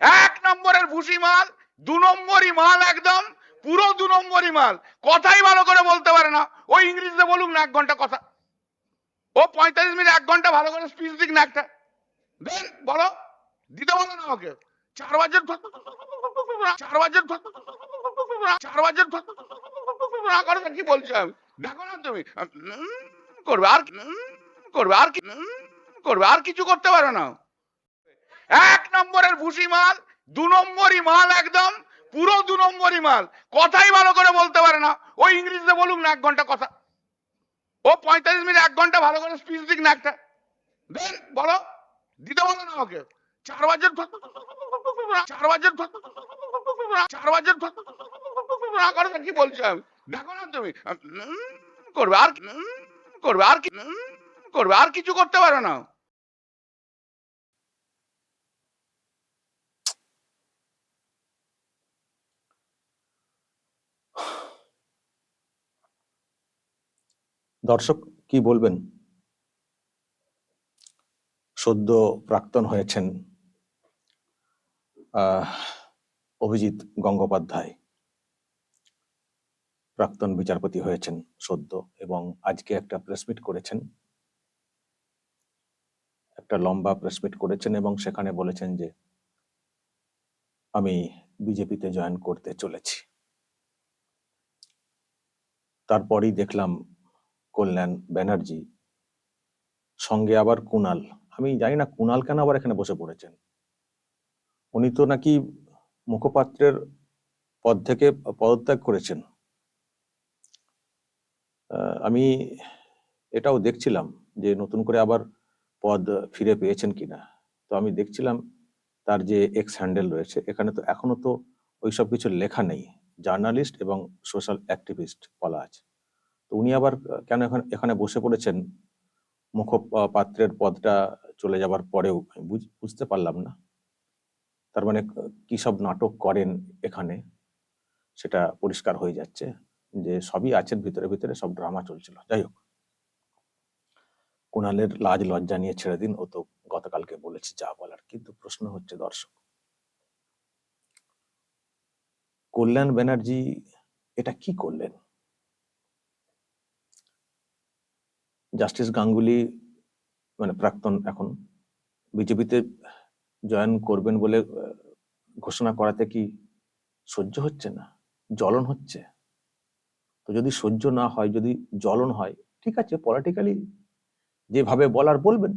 এক নম্বরের ভুসি মাল, দু নম্বরই মাল একদম, পুরো দু নম্বরই মাল। কথাই ভালো করে বলতে পারে না। ওই ইংরেজিতে বলুক না এক ঘণ্টা কথা। ও পঁয়তাল্লিশ মিনিট এক ঘণ্টা ভালো করে স্পিচ দিক না একটা। দেন, বলো। দিতে বলো না আমাকে চার বাজে চার বাজে চার বাজে না কি বলছো আমি? দেখো না তুমি। করবে আর করবে আর করবে আর কিছু করতে পারো না এক নম্বরের ভুসি মাল, দু নম্বরই মাল একদম, পুরো দু নম্বরই মাল। কথাই ভালো করে বলতে পারে না। ওই ইংরেজিতে বলুক না, এক ঘণ্টা কথা। ও পঁয়তাল্লিশ মিনিট এক ঘণ্টা ভালো করে স্পিচ দিক না একটা। দেন, বলো। দিতে বলো না আমাকে চার বাজে চার বাজে চার বাজে না করে কি বলছো আমি? দেখো না তুমি। করবে আর করবে আর কি করবে আর কিছু করতে পারো না দর্শক কি বলবেন? সদ্য প্রাক্তন হয়েছেন অভিজিৎ গঙ্গোপাধ্যায়। প্রাক্তন বিচারপতি হয়েছেন সদ্য এবং আজকে একটা প্রেসমিট করেছেন। একটা লম্বা প্রেসমিট করেছেন এবং সেখানে বলেছেন যে, আমি বিজেপিতে জয়েন করতে চলেছি। তারপরেই দেখলাম কল্যাণ ব্যানার্জি, সঙ্গে আবার কুনাল আমি জানি না কুনাল কেন আবার এখানে বসে পড়েছেন। উনি তো নাকি মুখপাত্রের পদ থেকে পদত্যাগ করেছেন। আমি এটাও দেখছিলাম যে নতুন করে আবার পদ ফিরে পেয়েছেন কিনা। তো আমি দেখছিলাম তার যে এক্স হ্যান্ডেল রয়েছে, এখানে তো এখনও তো ওইসব কিছু লেখা নেই। জার্নালিস্ট এবং সোশ্যাল অ্যাক্টিভিস্ট বলা আছে। তো উনি আবার কেন এখন, এখানে বসে পড়েছেন? মুখপাত্রের পদটা চলে যাবার পরেও বুঝতে পারলাম না। তার মানে কি সব নাটক করেন এখানে? সেটা পরিষ্কার হয়ে যাচ্ছে যে সবই আছেন ভিতরে ভিতরে সব ড্রামা চলছিল। যাই হোক। কুণালের লাজ লজ্জা নিয়ে ছেড়ে দিন, ও তো গতকালকে বলেছে যা বলার, কিন্তু প্রশ্ন হচ্ছে দর্শক। কল্যাণ ব্যানার্জি এটা কি করলেন? জাস্টিস গাঙ্গুলি মানে প্রাক্তন এখন বিজেপিতে জয়েন করবেন বলে ঘোষণা করাতে কি সহ্য হচ্ছে না? জ্বলন হচ্ছে। তো যদি সহ্য না হয়, যদি জ্বলন হয়, ঠিক আছে পলিটিক্যালি যেভাবে বলার বলবেন।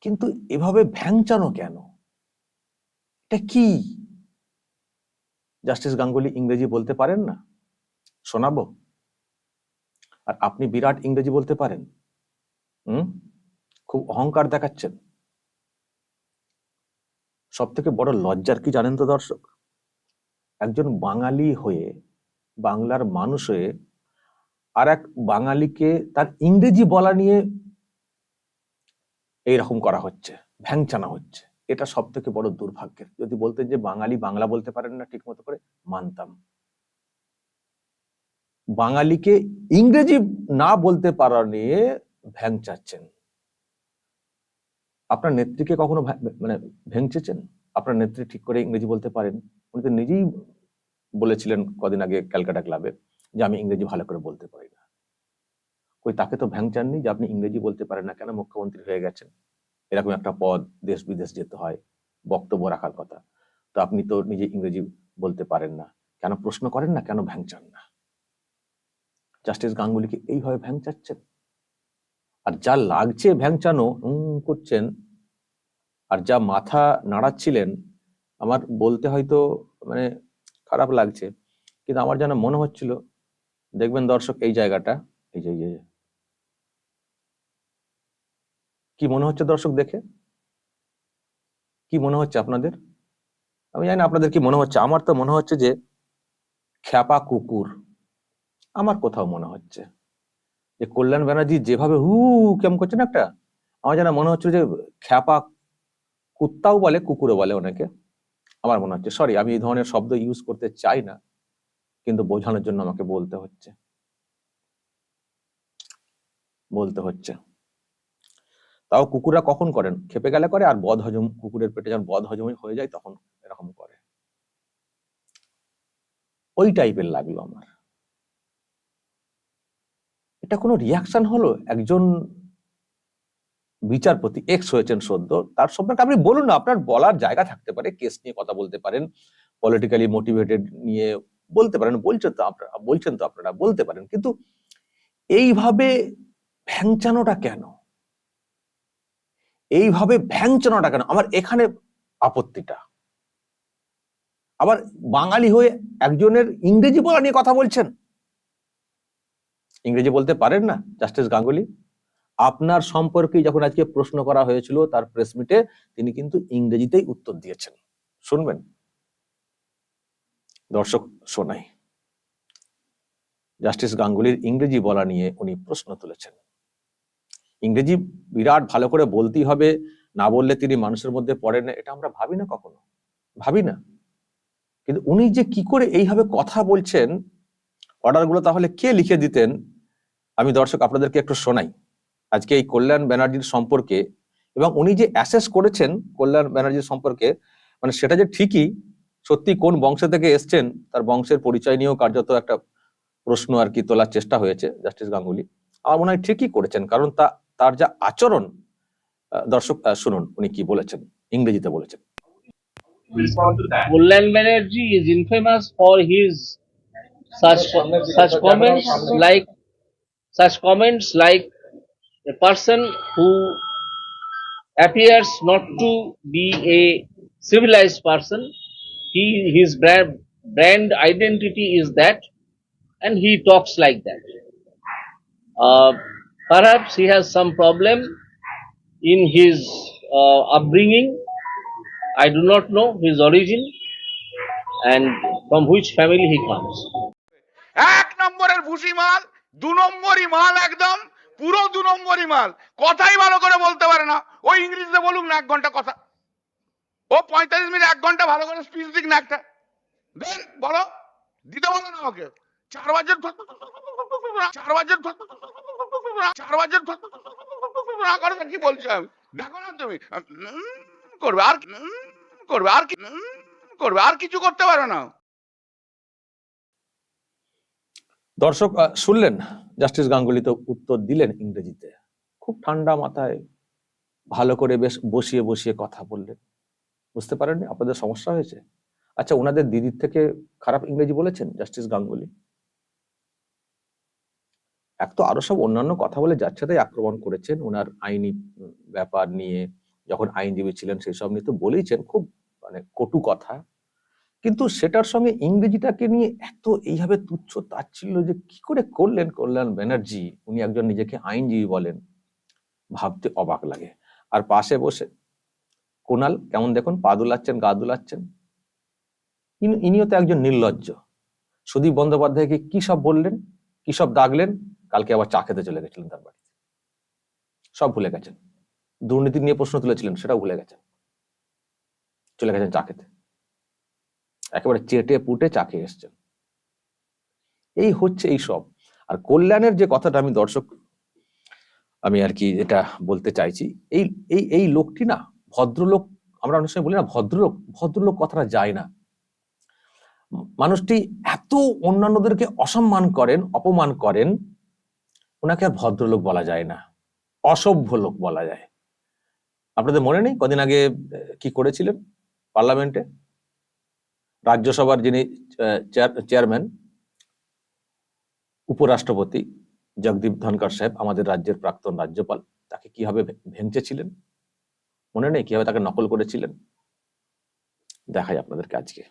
কিন্তু এভাবে ভ্যাংচানো কেন? এটা কি? জাস্টিস গাঙ্গুলি ইংরেজি বলতে পারেন না? শোনাবো। আর আপনি বিরাট ইংরেজি বলতে পারেন? হুম? খুব অহংকার দেখাচ্ছেন। সব থেকে বড় লজ্জার কি জানেন তো দর্শক? একজন বাঙালি হয়ে, বাংলার মানুষ হয়ে আর এক বাঙালিকে তার ইংরেজি বলা নিয়ে এইরকম করা হচ্ছে, ভ্যাংচানা হচ্ছে। এটা সব থেকে বড় দুর্ভাগ্যের। যদি বলতেন যে বাঙালি বাংলা বলতে পারেন না, ঠিক মতো করে মানতাম। বাঙালিকে ইংরেজি না বলতে পারা নিয়ে ভ্যাং চাচ্ছেন আপনার নেত্রীকে কখনো ভ্যা- মানে ভেঙচেছেন আপনার নেত্রী ঠিক করে ইংরেজি বলতে পারেন? উনি তো নিজেই বলেছিলেন কদিন আগে ক্যালকাটা ক্লাবে যে আমি ইংরেজি ভালো করে বলতে পারি না। কই তাকে তো ভ্যাংচাননি যে আপনি ইংরেজি বলতে পারেন না কেন? মুখ্যমন্ত্রী হয়ে গেছেন। এরকম একটা পদ দেশ বিদেশ যেতে হয়, বক্তব্য রাখার কথা। তো আপনি তো নিজে ইংরেজি বলতে পারেন না। কেন প্রশ্ন করেন না? কেন ভ্যাংচান না? জাস্টিস গাঙ্গুলিকে এইভাবে ভ্যাংচাচ্ছেন। আর যা লাগছে ভ্যাংচানো করছেন, আর যা মাথা নাড়াচ্ছিলেন, আমার বলতে হয়তো মানে খারাপ লাগছে। কিন্তু আমার যেন মনে হচ্ছিল, দেখবেন দর্শক, এই জায়গাটা, এই যে, এই কি মনে হচ্ছে দর্শক দেখে? কি মনে হচ্ছে আপনাদের? আমি জানি না আপনাদের কি মনে হচ্ছে। আমার তো মনে হচ্ছে যে, খ্যাপা কুকুর। আমার কোথাও মনে হচ্ছে। যে কল্যাণ ব্যানার্জি যেভাবে হু কেমন করছে না একটা, আমার যেন মনে হচ্ছে যে খ্যাপা কুত্তাও বলে, কুকুরও বলে অনেকে। আমার মনে হচ্ছে সরি আমি এই ধরনের শব্দ ইউজ করতে চাই না, কিন্তু বোঝানোর জন্য আমাকে বলতে হচ্ছে। বলতে হচ্ছে। তাও কুকুররা কখন করেন? খেপে গেলে করে, আর বদ হজম, কুকুরের পেটে যখন বদ হজম হয়ে যায়, তখন এরকম করে। ওই টাইপের লাগল আমার। এটা কোনো রিয়াকশন হলো? একজন বিচারপতি এক্স হয়েছেন সদ্য, তার সম্পর্কে আপনি বলুন না, আপনার বলার জায়গা থাকতে পারে কেস নিয়ে কথা বলতে পারেন পলিটিক্যালি মোটিভেটেড নিয়ে বলতে পারেন, বলছেন তো আপনারা, বলছেন তো আপনারা, বলতে পারেন, কিন্তু এইভাবে ভ্যাংচানোটা কেন? এইভাবে ভ্যাংচানোটা কেন? আমার এখানে আপত্তিটা। আবার বাঙালি হয়ে একজনের ইংরেজি বলা নিয়ে কথা বলছেন? ইংরেজি বলতে পারেন না, জাস্টিস গাঙ্গুলি। আপনার সম্পর্কে যখন আজকে প্রশ্ন করা হয়েছিল তার প্রেস মিটে তিনি কিন্তু ইংরেজিতেই উত্তর দিয়েছেন। শুনবেন? দর্শক শোনাই। জাস্টিস গাঙ্গুলির ইংরেজি বলা নিয়ে উনি প্রশ্ন তুলেছেন। ইংরেজি বিরাট ভালো করে বলতেই হবে, না বললে তিনি মানুষের মধ্যে পড়েন না, এটা আমরা ভাবি না কখনো। ভাবি না। কিন্তু উনি যে কি করে এইভাবে কথা বলছেন অর্ডারগুলো তাহলে কে লিখে দিতেন? আমি দর্শক আপনাদেরকে একটু শোনাই আজকে এই কল্যাণ ব্যানার্জির সম্পর্কে এবং উনি যে অ্যাসেস করেছেন কল্যাণ ব্যানার্জির সম্পর্কে মানে সেটা যে ঠিকই, সত্যি কোন বংশ থেকে এসছেন, তার বংশের পরিচয় নিয়েও কার্যত একটা প্রশ্ন আর কি তোলার চেষ্টা হয়েছে জাস্টিস গাঙ্গুলি আমার মনে হয় ঠিকই করেছেন, কারণ তা, তার যা আচরণ দর্শক শুনুন উনি কি বলেছেন, ইংরেজিতে বলেছেন. Mullan Banerjee is infamous for his such such comments, like such comments like a person who appears not to be a civilized person. He his brand brand identity is that, and he talks like that. Uh, perhaps he has some problem in his uh, upbringing. I do not know his origin and from which family he comes. এক নম্বরের ভুসি মাল দু নম্বরই মাল একদম, পুরো দু নম্বরই মাল। কথাই ভালো করে বলতে পারে না। ওই ইংরেজিতে বলুক না, এক ঘণ্টা কথা। ও পঁয়তাল্লিশ মিনিট এক ঘণ্টা ভালো করে স্পিচ দিক না একটা। দেন, বলো। দিতে বলো না ওকে। চার বাজের চার বাজের চার বাজের না করে কি বলছো আমি? দেখো না তুমি। করবে আর করবে আর কি করবে আর কিছু করতে পারো না দর্শক শুনলেন? জাস্টিস গাঙ্গুলি তো উত্তর দিলেন ইংরেজিতে। খুব ঠান্ডা মাথায় ভালো করে বেশ বসিয়ে বসিয়ে কথা বললেন। বুঝতে পারেননি? আপনাদের সমস্যা হয়েছে? আচ্ছা ওনাদের দিদির থেকে খারাপ ইংরেজি বলেছেন জাস্টিস গাঙ্গুলি? এক তো আরও সব অন্যান্য কথা বলে যাচ্ছে, তাই আক্রমণ করেছেন। ওনার আইনি ব্যাপার নিয়ে যখন আইনজীবী ছিলেন, সেই সব নিয়ে তো বলেইছেন। খুব মানে কটু কথা। কিন্তু সেটার সঙ্গে ইংরেজিটাকে নিয়ে এত এইভাবে তুচ্ছ তাচ্ছিল্য যে কি করে করলেন কল্যাণ ব্যানার্জি? উনি একজন নিজেকে আইনজীবী বলেন। ভাবতে অবাক লাগে। আর পাশে বসে কোনাল, কেমন দেখুন? পা দুলাচ্ছেন, গা দুলাচ্ছেন। ইনিও তো একজন নির্লজ্জ। সুদীপ বন্দ্যোপাধ্যায়কে কি সব বললেন? কি সব দাগলেন? কালকে আবার চা খেতে চলে গেছিলেন তার বাড়িতে। সব ভুলে গেছেন। দুর্নীতি নিয়ে প্রশ্ন তুলেছিলেন, সেটাও ভুলে গেছেন। চলে গেছেন চা খেতে। একেবারে চেটে পুটে চা খেয়ে এসছেন। এই হচ্ছে এই সব। আর কল্যাণের যে কথাটা আমি দর্শক, আমি আর কি এটা বলতে চাইছি, এই এই এই লোকটি না, ভদ্রলোক, আমরা অনেক সময় বলি না ভদ্রলোক ভদ্রলোক কথাটা যায় না। মানুষটি এত অন্যান্যদেরকে অসম্মান করেন, অপমান করেন, ওনাকে আর ভদ্রলোক বলা যায় না, অসভ্য লোক বলা যায়। আপনাদের মনে নেই কদিন আগে কি করেছিলেন পার্লামেন্টে? রাজ্যসভার যিনি চেয়ারম্যান, উপরাষ্ট্রপতি জগদীপ ধনকর সাহেব, আমাদের রাজ্যের প্রাক্তন রাজ্যপাল, তাকে কীভাবে ভেঙচেছিলেন? মনে নেই? কীভাবে তাকে নকল করেছিলেন? দেখাই আপনাদেরকে আজকে।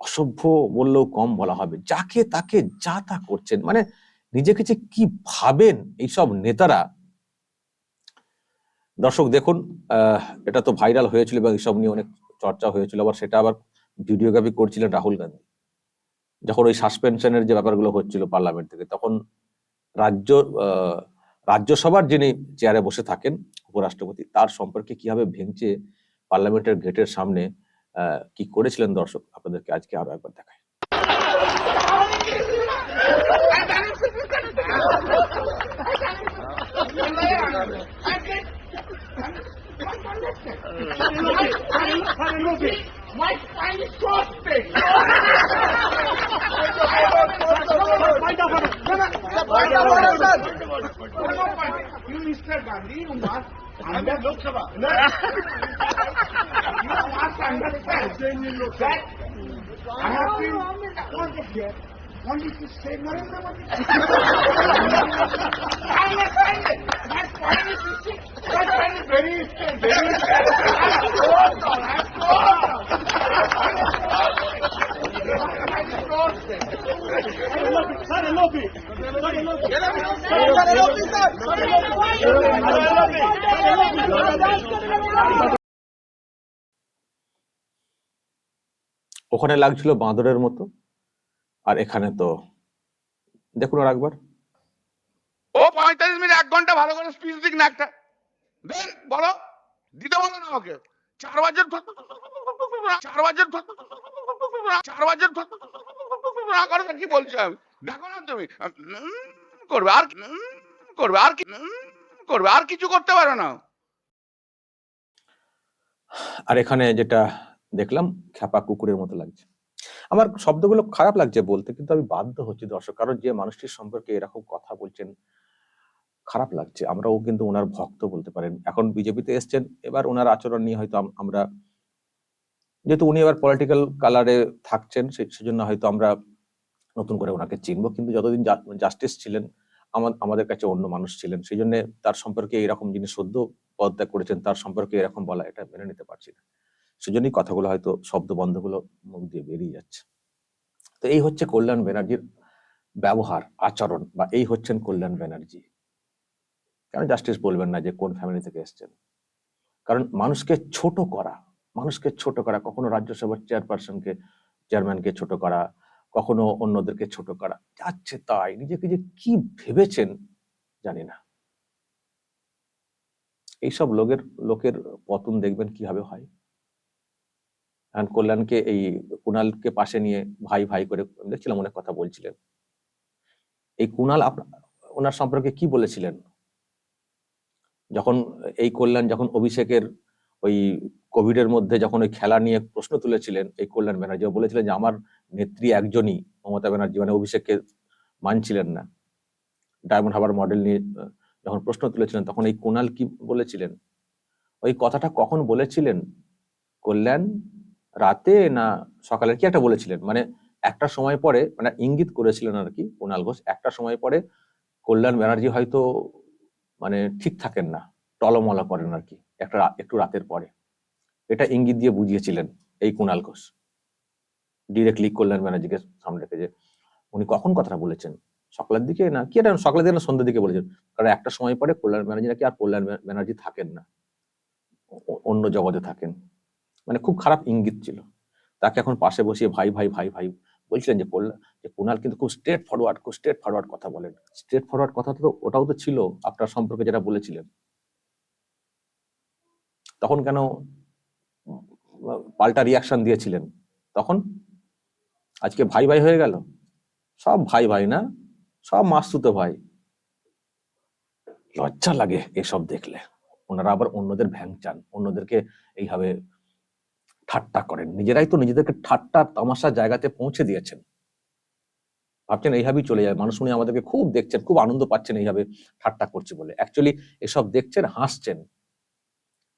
অসভ্য বললেও কম বলা হবে। যাকে তাকে যা তা করছেন মানে নিজেকে যে কি ভাবেন, এইসব নেতারা দর্শক দেখুন এটা তো ভাইরাল হয়েছিল এবং এইসব নিয়ে অনেক চর্চা হয়েছিল। আবার সেটা আবার ভিডিওগ্রাফি করছিলেন রাহুল গান্ধী। যখন ওই সাসপেনশনের যে ব্যাপারগুলো হচ্ছিল পার্লামেন্ট থেকে, তখন রাজ্য রাজ্যসভার যিনি চেয়ারে বসে থাকেন, উপরাষ্ট্রপতি, তার সম্পর্কে কীভাবে ভেঙচে পার্লামেন্টের গেটের সামনে কি করেছিলেন দর্শক? আপনাদেরকে আজকে আরও একবার দেখায় Para não ver. Mas sai de cospe. Vai dar hora. Vai dar hora. Mister Gandhi you must I'm a Lokesabha. you must understand that I have been appointed here only to save Narendra Modi. I understand it. That's ওখানে লাগছিল বাঁদরের মতো আর এখানে তো দেখুন আর একবার। ও পঁয়তাল্লিশ minute, এক ঘণ্টা ভালো করে স্পিচ দিক না একটা। দেন, বলো। দিতে বলো না ওকে চার বাজে চার বাজে চার বাজে না করে কি বলছো আমি? দেখো না তুমি। করবে, আর করবে, আর কি করবে, আর কিছু করতে পারো না। আর এখানে যেটা দেখলাম, খ্যাপা কুকুরের মতো লাগছে। আমার শব্দগুলো খারাপ লাগছে বলতে, কিন্তু আমি বাধ্য হচ্ছি দর্শক। কারণ যে মানুষটির সম্পর্কে এরকম কথা বলছেন, খারাপ লাগছে। আমরাও কিন্তু ওনার ভক্ত বলতে পারেন। এখন বিজেপিতে এসছেন, এবার ওনার আচরণ নিয়ে হয়তো আমরা যেহেতু উনি এবার পলিটিক্যাল কালারে থাকছেন সেজন্য হয়তো আমরা নতুন করে ওনাকে চিনবো। কিন্তু যতদিন জাস্টিস ছিলেন, আমা- আমাদের কাছে অন্য মানুষ ছিলেন সেই জন্য তার সম্পর্কে এরকম যিনি সদ্য পদত্যাগ করেছেন, তার সম্পর্কে এরকম বলা, এটা মেনে নিতে পারছি না। সেজন্যই কথাগুলো হয়তো শব্দ বন্ধগুলো মুখ দিয়ে বেরিয়ে যাচ্ছে। তো এই হচ্ছে কল্যাণ ব্যানার্জির ব্যবহার, আচরণ, বা এই হচ্ছেন কল্যাণ ব্যানার্জি। কেন জাস্টিস বলবেন না যে কোন ফ্যামিলি থেকে এসছেন? কারণ মানুষকে ছোট করা, মানুষকে ছোট করা, কখনো রাজ্যসভার চেয়ারপারসনকে চেয়ারম্যানকে ছোট করা, কখনো অন্যদেরকে ছোট করা, যাচ্ছে তাই, নিজেকে যে কি ভেবেছেন জানি না। এইসব লোকের লোকের পতন দেখবেন কীভাবে হয়? এখন কল্যাণকে এই কুণালকে পাশে নিয়ে ভাই ভাই করে দেখছিলাম, অনেক কথা বলছিলেন। এই কুণাল ওনার সম্পর্কে কি বলেছিলেন? যখন এই কল্যাণ, যখন অভিষেকের ওই কোভিডের মধ্যে যখন ওই খেলা নিয়ে প্রশ্ন তুলেছিলেন এই কল্যাণ ব্যানার্জি বলেছিলেন যে, আমার নেত্রী একজনই মমতা ব্যানার্জি মানে অভিষেককে মানছিলেন না। ডায়মন্ড হাবার মডেল নিয়ে যখন প্রশ্ন তুলেছিলেন, তখন এই কুণাল কি বলেছিলেন? ওই কথাটা কখন বলেছিলেন? কল্যাণ রাতে না সকালের কি একটা বলেছিলেন? মানে একটা সময় পরে মানে ইঙ্গিত করেছিলেন আর কি কুণাল ঘোষ, একটা সময় পরে কল্যাণ ব্যানার্জি হয়তো মানে ঠিক থাকেন না, টলমলা করেন আর কি, একটা একটু রাতের পরে। এটা ইঙ্গিত দিয়ে বুঝিয়েছিলেন এই কুণাল ঘোষ। ডিরেক্টলি কল্যাণ ব্যানার্জিকে সামনে রেখে যে, উনি কখন কথাটা বলেছেন? সকালের দিকে না, কি এটা সকালের দিকে না সন্ধ্যের দিকে বলেছেন? কারণ একটা সময় পরে কল্যাণ ব্যানার্জি নাকি আর কল্যাণ ব্যানার্জি থাকেন না অন্য জগতে থাকেন। মানে খুব খারাপ ইঙ্গিত ছিল। তাকে এখন পাশে বসিয়ে ভাই ভাই ভাই ভাই বলছিলেন যে কল্যাণ যে কুণাল কিন্তু খুব স্ট্রেট ফরওয়ার্ড খুব স্ট্রেট ফরওয়ার্ড কথা বলেন। স্ট্রেট ফরওয়ার্ড কথা তো ওটাও তো ছিল আপনার সম্পর্কে যেটা বলেছিলেন। তখন কেন পাল্টা রিয়াকশন দিয়েছিলেন? তখন আজকে ভাই ভাই হয়ে গেল? সব ভাই ভাই না? সব মাসতুতো ভাই। লজ্জা লাগে এসব দেখলে। ওনারা আবার অন্যদের ভ্যাং চান। অন্যদেরকে এইভাবে ঠাট্টা করেন। নিজেরাই তো নিজেদেরকে ঠাট্টা, তামাশা জায়গাতে পৌঁছে দিয়েছেন। ভাবছেন এইভাবেই চলে যায়। মানুষ উনি আমাদেরকে খুব দেখছেন, খুব আনন্দ পাচ্ছেন এইভাবে ঠাট্টা করছে বলে। অ্যাকচুয়ালি এসব দেখছেন, হাসছেন।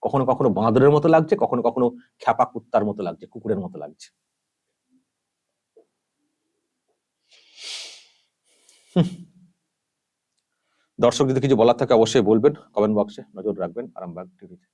কখনো কখনো বাঁদরের মতো লাগছে, কখনো কখনো খ্যাপা কুত্তার মতো লাগছে, কুকুরের মতো লাগছে। দর্শক যদি কিছু বলার থাকে অবশ্যই বলবেন কমেন্ট বক্সে নজর রাখবেন, আরামবাগ টিভিতে